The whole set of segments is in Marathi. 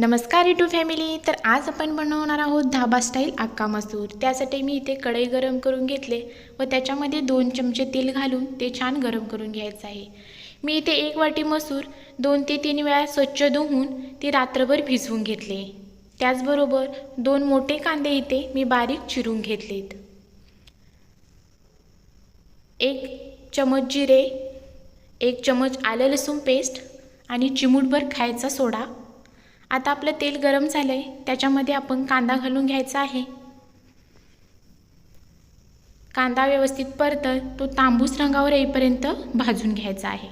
नमस्कार युटू फॅमिली. तर आज आपण बनवणार आहोत धाबा स्टाईल अक्का मसूर. त्यासाठी मी इथे कढई गरम करून घेतले व त्याच्यामध्ये दोन चमचे तेल घालून ते छान गरम करून घ्यायचं आहे. मी इथे एक वाटी मसूर दोन ते तीन वेळा स्वच्छ धुवून ते रात्रभर भिजवून घेतले. त्याचबरोबर दोन मोठे कांदे इथे मी बारीक चिरून घेतलेत. एक चमच जिरे एक चमच आलं लसूण पेस्ट आणि चिमूटभर खायचा सोडा. आता आपलं तेल गरम झालं आहे त्याच्यामध्ये आपण कांदा घालून घ्यायचा आहे. कांदा व्यवस्थित परतत तो तांबूस रंगावर येईपर्यंत भाजून घ्यायचा आहे.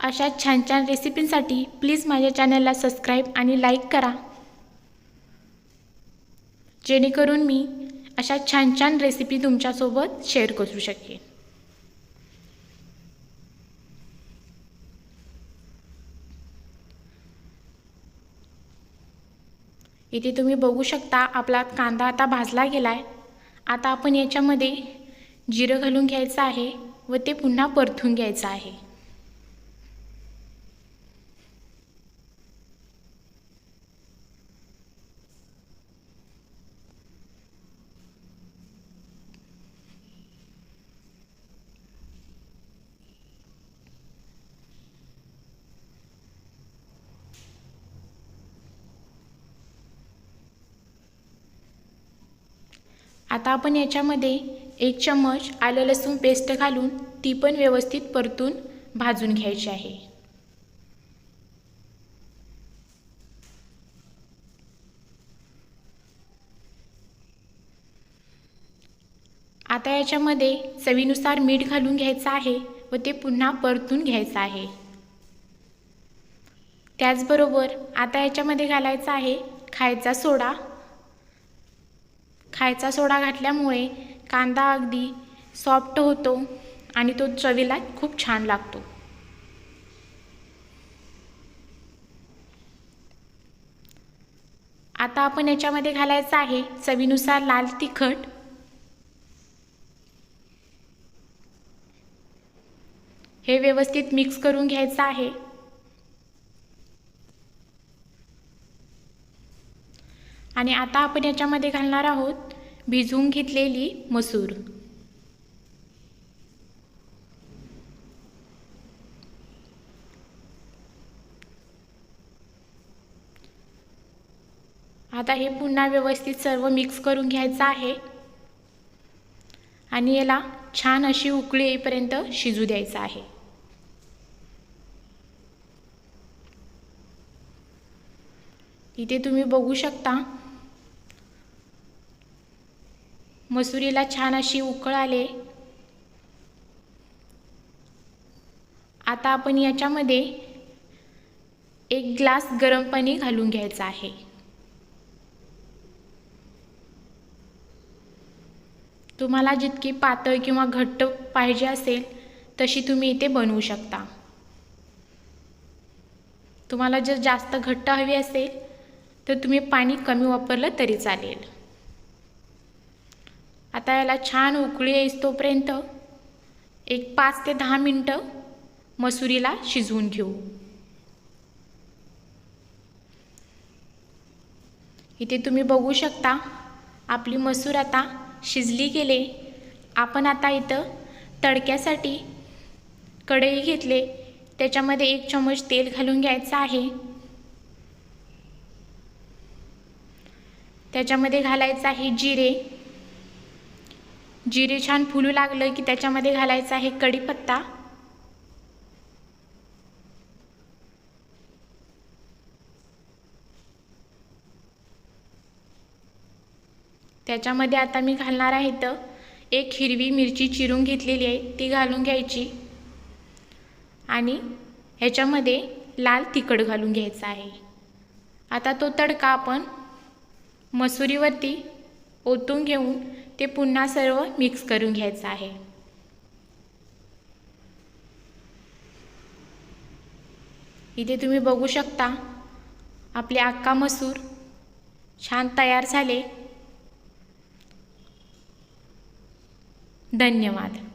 अशा छान छान रेसिपींसाठी प्लीज माझ्या चॅनलला सबस्क्राईब आणि लाईक करा. जेणेकरून मी अशा छान छान रेसिपी तुमच्यासोबत शेअर करू शकेन. इथे तुम्ही बघू शकता आपला कांदा आता भाजला गेला आहे आता आपण याच्यामध्ये जिरं घालून घ्यायचं आहे व ते पुन्हा परतून घ्यायचं आहे. आता आपण याच्यामध्ये एक चम्मच आलं लसूण पेस्ट घालून ती पण व्यवस्थित परतून भाजून घ्यायची आहे. आता याच्यामध्ये चवीनुसार मीठ घालून घ्यायचं आहे व ते पुन्हा परतून घ्यायचं आहे. त्याचबरोबर आता याच्यामध्ये घालायचा आहे खायचा सोडा. खायचा सोडा घातल्यामुळे कांदा अगदी सॉफ्ट होतो आणि तो चवीला खूप छान लागतो. आता आपण याच्यामध्ये घालायचं आहे चवीनुसार लाल तिखट. हे व्यवस्थित मिक्स करून घ्यायचं आहे. आणि आता आपण याच्यामध्ये घालणार आहोत भिजवून घेतलेली मसूर. आता हे पुन्हा व्यवस्थित सर्व मिक्स करून घ्यायचं आहे. आणि याला छान अशी उकळी येईपर्यंत शिजू द्यायचं आहे. इथे तुम्ही बघू शकता मसुरीला छान अशी उकळ आले. आता आपण याच्यामध्ये एक ग्लास गरम पाणी घालून घ्यायचं आहे. तुम्हाला जितकी पातळ किंवा घट्ट पाहिजे असेल तशी तुम्ही इथे बनवू शकता. तुम्हाला जर जास्त घट्ट हवी असेल तर तुम्ही पाणी कमी वापरलं तरी चालेल. आता याला छान उकळी येईस तोपर्यंत एक पाच ते दहा मिनटं मसुरीला शिजवून घेऊ. इथे तुम्ही बघू शकता आपली मसूर आता शिजली गेले. आपण आता इथं तडक्यासाठी कढई घेतले. त्याच्यामध्ये एक चमच तेल घालून घ्यायचं आहे. त्याच्यामध्ये घालायचं आहे जिरे. जिरे छान फुलू लागलं की त्याच्यामध्ये घालायचं आहे कढीपत्ता. त्याच्यामध्ये आता मी घालणार आहे तर एक हिरवी मिरची चिरून घेतलेली आहे ती घालून घ्यायची. आणि ह्याच्यामध्ये लाल तिखट घालून घ्यायचं आहे. आता तो तडका आपण मसुरीवरती ओतून घेऊन ते पुन्हा सर्व मिक्स करून घ्यायचं आहे. इथे तुम्ही बघू शकता आपले अक्का मसूर छान तयार झाले. धन्यवाद.